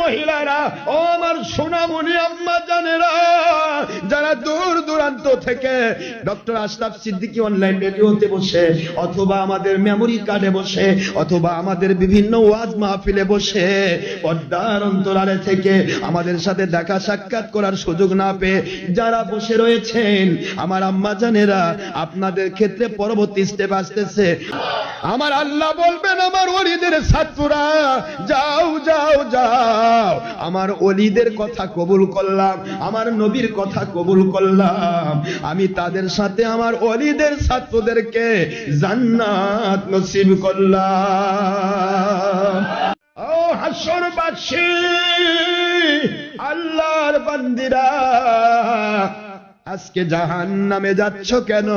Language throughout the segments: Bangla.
মহিলারা, ও আমার সোনামণি আম্মা জানেরা, যারা দূর দূরান্ত থেকে ডক্টর আশরাফ সিদ্দিকী অনলাইন রেডিওতে বসে, অথবা আমাদের মেমোরি কার্ডে বসে, অথবা আমাদের বিভিন্ন ওয়াজ মাহফিলে বসে, পর্দার অন্তরালে থেকে আমাদের সাথে দেখা সাক্ষাৎ করার সুযোগ না পেয়ে যারা বসে রয়েছেন, আমার আম্মা জানেরা, আপনাদের ক্ষেত্রে পরবর্তী স্টেপ আসতেছে। আমার আল্লাহ বলবেন, আমার ওলিদের ছাত্ররা যাও যাও। আমার অলিদের কথা কবুল করলাম, আমার নবীর কথা কবুল করলাম। আমি তাদের সাথে আমার অলিদের ছাত্রদেরকে জান্নাত নসিব করলাম। ও আল্লাহর বান্দিরা, আজকে জাহান নামে যাচ্ছ কেন?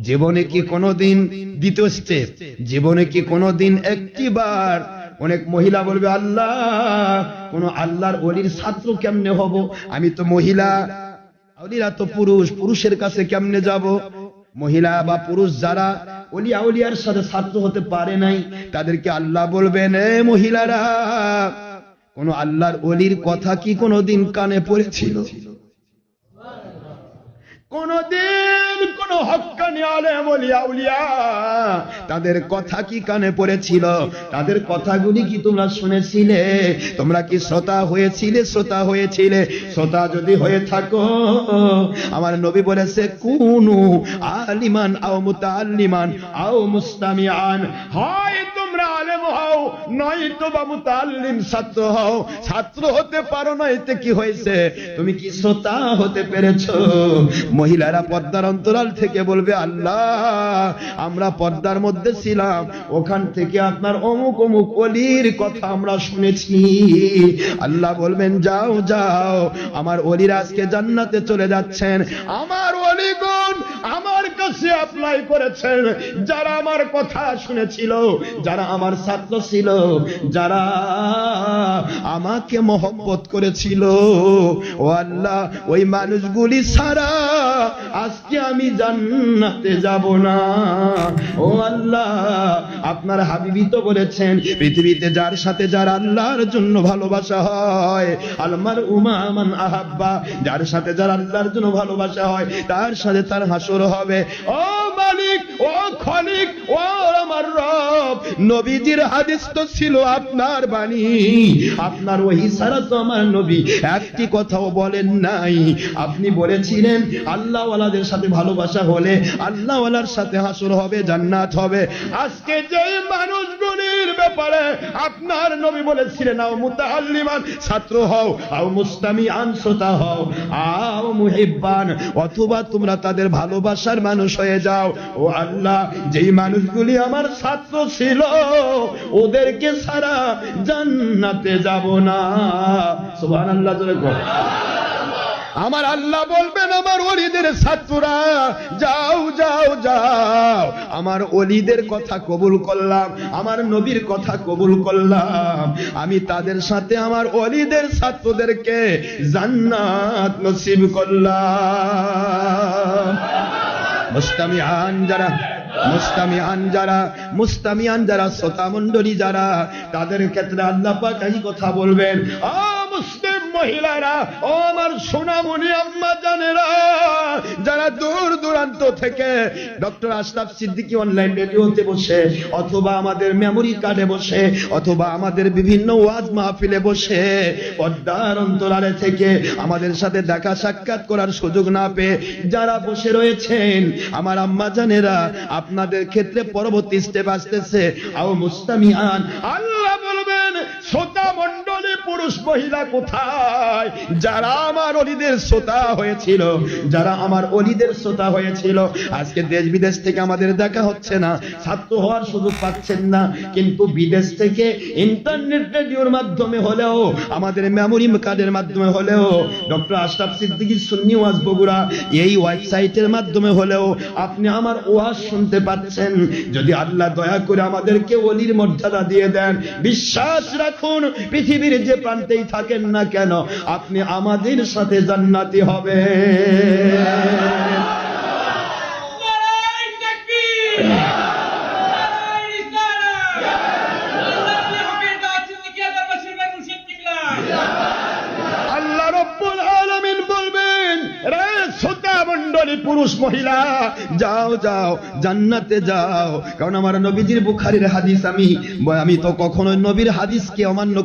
জীবনে কি কোনোদিন দ্বিতীয় স্টেপ জীবনে কি কোনোদিন একটিবার অনেক মহিলা বলবে, আল্লাহ, কোন আল্লাহর অলির ছাত্র কেমনে হব? আমি তো মহিলা। অলিরা তো পুরুষ, পুরুষের কাছে কেমনে যাব? মহিলা বা পুরুষ যারা অলিয়া অলিয়ার সাথে ছাত্র হতে পারে নাই, তাদেরকে আল্লাহ বলবেন, এ মহিলারা, কোন আল্লাহর অলির কথা কি কোনোদিন কানে পড়েছিল? কোনদিন কোন হক্কানি আলেম উলিয়া, তাদের কথা কি কানে পড়েছিল? তাদের কথাগুলি কি তোমরা শুনেছিলে? তোমরা কি শ্রোতা হয়েছিলে? শ্রোতা হয়েছিলে? শ্রোতা যদি হয়ে থাকো, আমার নবী বলেছে, কুনু আলিমান আও মুতাআল্লিমান আও মুস্তামিআন। হয় হও, নয়তো বা মুতাআল্লিম ছাত্র হও। ছাত্র হতে পারো না, এতে কি হয়েছে? তুমি কি শ্রোতা হতে পেরেছ? মহিলারা পর্দার অন্তরাল থেকে বলবে, আল্লাহ, আমরা পর্দার মধ্যে ছিলাম। ওখান থেকে আপনার অমুক অমুক অলির কথা আমরা শুনেছি। আল্লাহ বলবেন, যাও যাও, আমার অলিরা আজকে জান্নাতে চলে যাচ্ছেন। আমার অলিগুণ, আমার কাছে অ্যাপ্লাই করেছেন, যারা আমার কথা শুনেছিল, যারা আমার ছাত্র ছিল, যারা আমাকে মহব্বত করেছিল। ও আল্লাহ, ওই মানুষগুলি সারা আজকে আমি জান্নাতে যাব না। ও আল্লাহ, আপনার হাবিবি তো বলেছেন, পৃথিবীতে যার সাথে যার আল্লাহর জন্য ভালোবাসা হয়, আলমার উমামান আহাব্বা, যার সাথে যার আল্লাহর জন্য ভালোবাসা হয়, তার সাথে তার হাসর হবে। ও মালিক, ও খলিক, ও আমার রব, নবীজির হাদিস তো ছিল আপনার বাণী। আপনার ওই সারা তো আমার নবী, একটি কথাও বলেন নাই। আপনি বলেছিলেন, আল্লাহওয়ালাদের সাথে ভালোবাসা হলে আল্লাহওয়ালার সাথে হাসুর হবে, জান্নাত হবে। আজকে যে মানুষগুলির ব্যাপারে আপনার নবী বলেছিলেন, আও মুতাআল্লিমান, ছাত্র হও, আও মুস্তামি আনসতা হও, আও মুহিব্বান, অথবা তোমরা তাদের ভালোবাসার মানুষ হয়ে যাও। ও আল্লাহ, যেই মানুষগুলি আমার ছাত্র ছিল, ওদেরকে সারা জান্নাতে যাব না। সুবহানাল্লাহ, জোরে আমার আল্লাহ বলবেন, আমার অলিদের ছাত্ররা, যাও যাও যাও। আমার অলিদের কথা কবুল করলাম, আমার নবীর কথা কবুল করলাম। আমি তাদের সাথে আমার অলিদের ছাত্রদেরকে জান্নাত নসিব করলাম। মুস্তামিয়ান যারা মুস্তামিয়ান যারা মুস্তামিয়ান যারা শ্রোতা মণ্ডলী যারা, তাদের ক্ষেত্রে আল্লাহ পাক এই কথা বলবেন, আ মুসলিম মহিলারা ও আমার সোনামণি আম্মা জানেরা, যারা দূর দূরান্ত থেকে ডক্টর আশরাফ সিদ্দিকী অনলাইন রেডিওতে বসে, অথবা আমাদের মেমোরি কার্ডে বসে, অথবা আমাদের বিভিন্ন ওয়াজ মাহফিলে বসে, পর্দার অন্তরালে থেকে আমাদের সাথে দেখা সাক্ষাৎ করার সুযোগ না পেয়ে যারা বসে রয়েছেন, আমার আম্মা জানেরা, আপনাদের ক্ষেত্রে পরবর্তী স্টেপ আসতেছে। আও মুস্তামিয়ান, আল্লাহ বলবেন, শ্রোতা মণ্ডলী পুরুষ, মহিলা কোথায়? যারা আমার অলিদের শ্রোতা হয়েছিল, যারা আমার অলিদের শ্রোতা হয়েছিল, আজকে দেশ বিদেশ থেকে আমাদের দেখা হচ্ছে না, ছাত্র হওয়ার সুযোগ পাচ্ছেন না, কিন্তু বিদেশ থেকে ইন্টারনেট রেডিওর মাধ্যমে হলেও, আমাদের মেমোরি কার্ডের মাধ্যমে হলেও, ডক্টর আশরাফ সিদ্দিকী সুন্নি ওয়াজ বগুড়া এই ওয়েবসাইটের মাধ্যমে হলেও আপনি আমার ওয়াজ শুনতে পাচ্ছেন। যদি আল্লাহ দয়া করে আমাদেরকে অলির মর্যাদা দিয়ে দেন, বিশ্বাস রাখুন, পৃথিবীর যে প্রান্তেই থাকেন না কেন? আপনি আমাদের সাথে জান্নাতি হবে পুরুষ, মহিলা, যাও যাও, জান্নাতে যাও। কারণ আমার নবীজির বুখারীর হাদিস আমি আমি তো কখনো নবীর হাদিসকে অমান্য